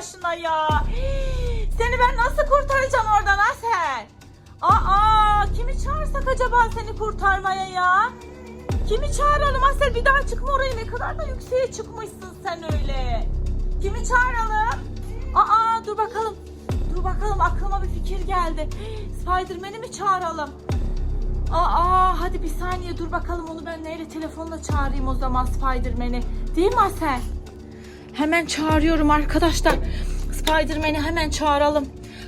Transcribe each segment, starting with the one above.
başına ya. Seni ben nasıl kurtaracağım oradan Asel? Aa kimi çağırsak acaba seni kurtarmaya ya? Kimi çağıralım Asel bir daha çıkma oraya ne kadar da yükseğe çıkmışsın sen öyle. Kimi çağıralım? Aa dur bakalım. Dur bakalım aklıma bir fikir geldi. Spiderman'i mi çağıralım? Aa hadi bir saniye dur bakalım onu ben neyle telefonla çağırayım o zaman Spiderman'i. Değil mi Asel? Hemen çağırıyorum arkadaşlar. Spiderman'i hemen çağıralım.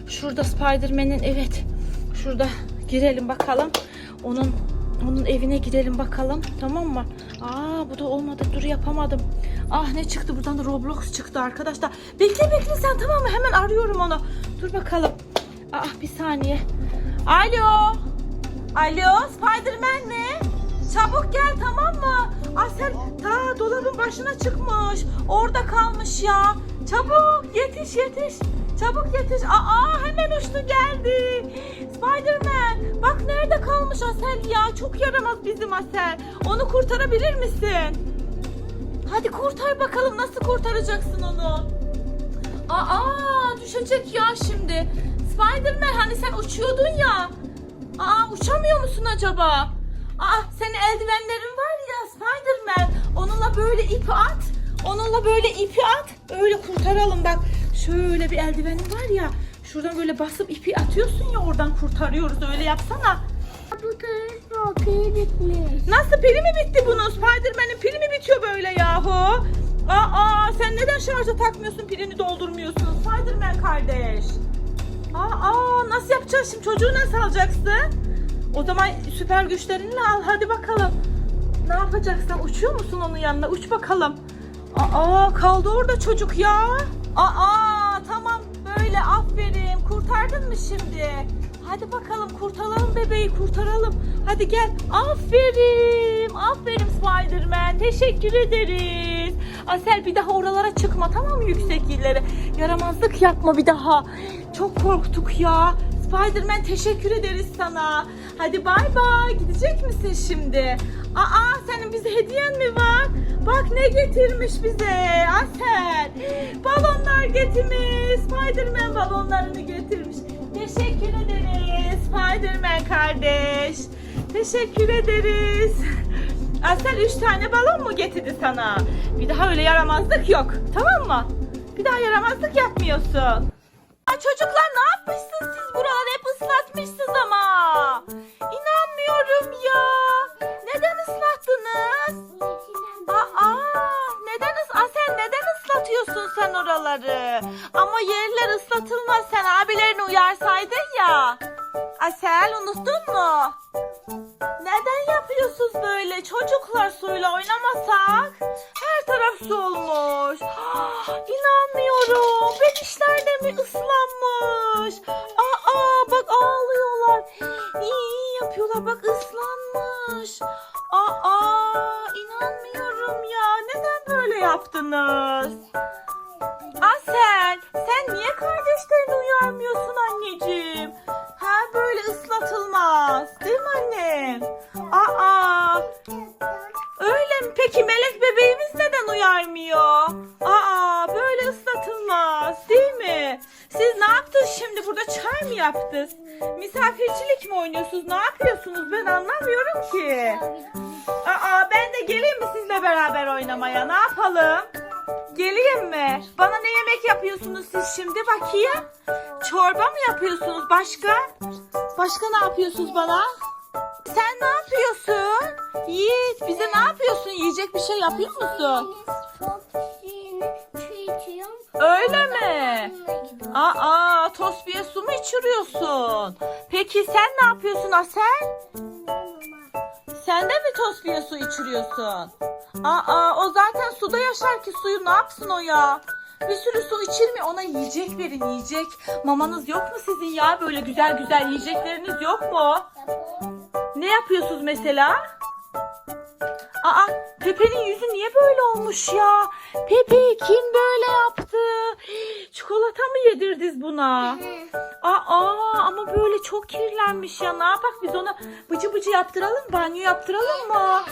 Şurada Spiderman'in evet. Şurada girelim bakalım. Onun onun evine girelim bakalım. Tamam mı? Aa bu da olmadı. Dur yapamadım. Ah ne çıktı? Buradan da Roblox çıktı arkadaşlar. Bekle bekle sen tamam mı? Hemen arıyorum onu. Dur bakalım. Ah bir saniye. Alo. Alo Spiderman mi? Çabuk gel tamam mı? Asel ta dolabın başına çıkmış. Orada kalmış ya. Çabuk yetiş yetiş. Çabuk yetiş. Aa hemen uçtu geldi. Spiderman bak nerede kalmış Asel ya. Çok yaramaz bizim Asel. Onu kurtarabilir misin? Hadi kurtar bakalım nasıl kurtaracaksın onu? Aa düşecek ya şimdi. Spiderman hani sen uçuyordun ya. Aa uçamıyor musun acaba? Aa senin eldivenlerin var ya Spiderman. Onunla böyle ipi at. Onunla böyle ipi at. Öyle kurtaralım bak. Şöyle bir eldivenin var ya. Şuradan böyle basıp ipi atıyorsun ya oradan kurtarıyoruz. Öyle yapsana. Bu telefon pili bitmiş. Nasıl pili mi bitti bunun? Spiderman'in pili mi bitiyor böyle yahu? Aa sen neden şarja takmıyorsun pilini doldurmuyorsun Spiderman kardeş? Aa nasıl yapacağız şimdi çocuğu nasıl alacaksın? O zaman süper güçlerinle al hadi bakalım. Ne yapacaksın? Uçuyor musun onun yanına? Uç bakalım. Aa kaldı orada çocuk ya. Aa tamam böyle aferin. Kurtardın mı şimdi? Hadi bakalım kurtaralım bebeği kurtaralım. Hadi gel. Aferin. Aferin Spiderman. Teşekkür ederiz. Asel bir daha oralara çıkma tamam mı yüksek yerlere? Yaramazlık yapma bir daha. Çok korktuk ya. Spiderman teşekkür ederiz sana. Hadi bay bay. Gidecek misin şimdi? Aa senin bize hediyen mi var? Bak ne getirmiş bize Asel. Balonlar getirmiş. Spiderman balonlarını getirmiş. Teşekkür ederiz Spiderman kardeş. Teşekkür ederiz. Asel üç tane balon mu getirdi sana? Bir daha öyle yaramazlık yok. Tamam mı? Bir daha yaramazlık yapmıyorsun. Çocuklar ne yapmışsınız siz buraları hep ıslatmışsınız ama. İnanmıyorum ya. Neden ıslattınız? Aa, neden ıs Asel neden ıslatıyorsun sen oraları? Ama yerler ıslatılmaz sen abilerini uyarsaydın ya. Asel unuttun mu? Neden yapıyorsunuz böyle? Çocuklar suyla oynamasak? Her taraf su olmuş. İnanmıyorum. Benişler de mi ıslanmış? Aa bak ağlıyorlar. İyi yapıyorlar bak ıslanmış. Aa inanmıyorum ya. Neden böyle yaptınız? Asel sen niye kardeşlerini uyarmıyorsun anneciğim? Ha böyle ıslatılmaz. Değil mi annem? Aa öyle mi? Peki melek bebeğimiz neden uyarmıyor? Aa böyle ıslatılmaz değil mi? Siz ne yaptınız şimdi burada çay mı yaptınız? Misafircilik mi oynuyorsunuz? Ne yapıyorsunuz? Ben anlamıyorum ki. Aa ben de geleyim mi sizle beraber oynamaya? Ne yapalım? Geleyim mi? Bana ne yemek yapıyorsunuz siz şimdi bakayım? Çorba mı yapıyorsunuz? Başka? Başka ne yapıyorsunuz bana? Sen ne yapıyorsun? Yiğit bize ne yapıyorsun? Yiyecek bir şey yapıyor musun? Öyle mi? Aa, tosbiye su mu içiriyorsun? Peki sen ne yapıyorsun Asel? Sen de mi tosbiye su içiriyorsun? Aa, o zaten suda yaşar ki suyu ne yapsın o ya? Bir sürü su içirmiyor. Ona yiyecek verin yiyecek. Mamanız yok mu sizin ya? Böyle güzel güzel yiyecekleriniz yok mu? Ne yapıyorsunuz mesela? Aa Pepe'nin yüzü niye böyle olmuş ya? Pepe kim böyle yaptı? Çikolata mı yedirdiniz buna? Aa ama böyle çok kirlenmiş ya. Ne yapak biz ona bıcı bıcı yaptıralım banyo yaptıralım mı?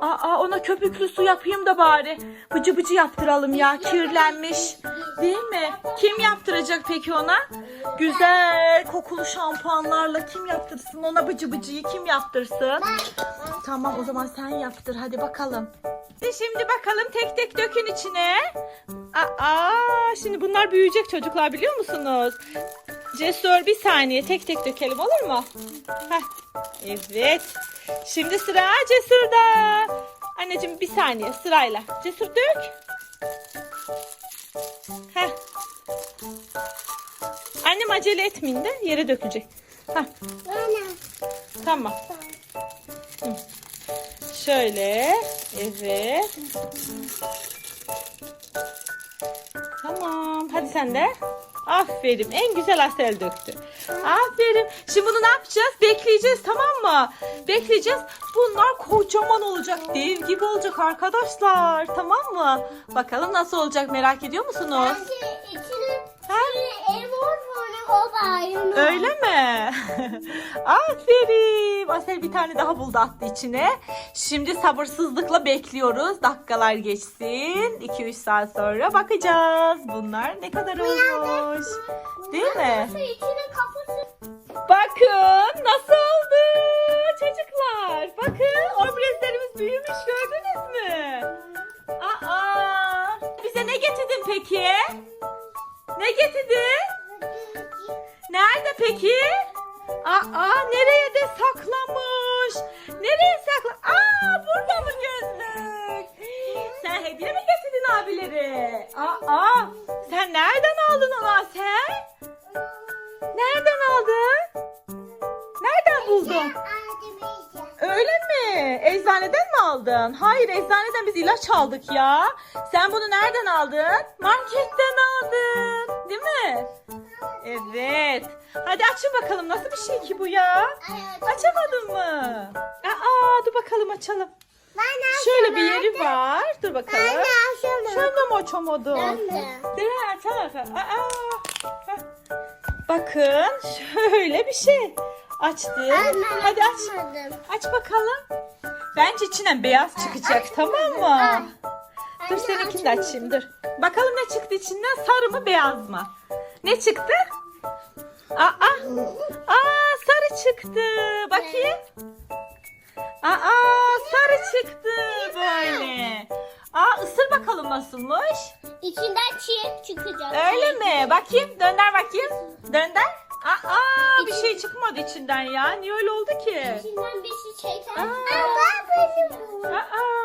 Aa ona köpüklü su yapayım da bari. Bıcı bıcı yaptıralım ya kirlenmiş. Değil mi? Kim yaptıracak peki ona? Güzel kokulu şampuanlarla kim yaptırsın ona bıcı bıcıyı kim yaptırsın? Tamam o zaman sen yaptır hadi bakalım. E Şimdi bakalım tek tek dökün içine. Aa, şimdi bunlar büyüyecek çocuklar biliyor musunuz? Cesur bir saniye tek tek dökelim olur mu? Heh, evet. Şimdi sıra Cesur'da. Anneciğim bir saniye sırayla. Cesur dök. Annem acele etmeyin de yere dökülecek. Heh, tamam. Hı. Şöyle. Evet. Tamam. Hadi sen de. Aferin. En güzel Asel döktü. Aferin. Şimdi bunu ne yapacağız? Bekleyeceğiz tamam mı? Bekleyeceğiz. Bunlar kocaman olacak. Dev gibi olacak arkadaşlar. Tamam mı? Bakalım nasıl olacak merak ediyor musunuz? Bence içine Ha? bir ev var Öyle mi? Aferin. Asel bir tane daha buldu attı içine. Şimdi sabırsızlıkla bekliyoruz. Dakikalar geçsin. 2-3 saat sonra bakacağız. Bunlar ne kadar olmuş. Değil mi? Bakın nasıl oldu çocuklar. Bakın omletlerimiz büyümüş gördünüz mü? Aa, bize ne getirdin peki? Ne getirdin? Nerede peki? Aa nereye de saklamış? Nereye sakla? Aa burada mı gözlük? Sen hediye mi getirdin abileri? Aa sen nereden aldın onu sen? Nereden aldın? Nereden buldun? Öyle mi? Eczaneden mi aldın? Hayır eczaneden biz ilaç aldık ya. Sen bunu nereden aldın? Marketten Evet. Hadi açın bakalım nasıl bir şey ki bu ya? Açamadın mı? Aa dur bakalım açalım. Şöyle bir yeri var. Dur bakalım. Şöyle mi açamadın? Değil mi? Açalım. Aa. Bakın şöyle bir şey. Açtım. Hadi aç. Aç bakalım. Bence içinden beyaz çıkacak tamam mı? Dur seninkini de açayım dur. Bakalım ne çıktı içinden sarı mı beyaz mı? Ne çıktı? Aa, aa sarı çıktı. Bakayım. Aa sarı çıktı böyle. Aa ısır bakalım nasılmış. İçinden çiğ çıkacak. Öyle mi? Bakayım dönder bakayım. Dönder. Aa, aa bir şey çıkmadı içinden ya. Niye öyle oldu ki? İçinden bir şey çeker. Aa, aa, aa.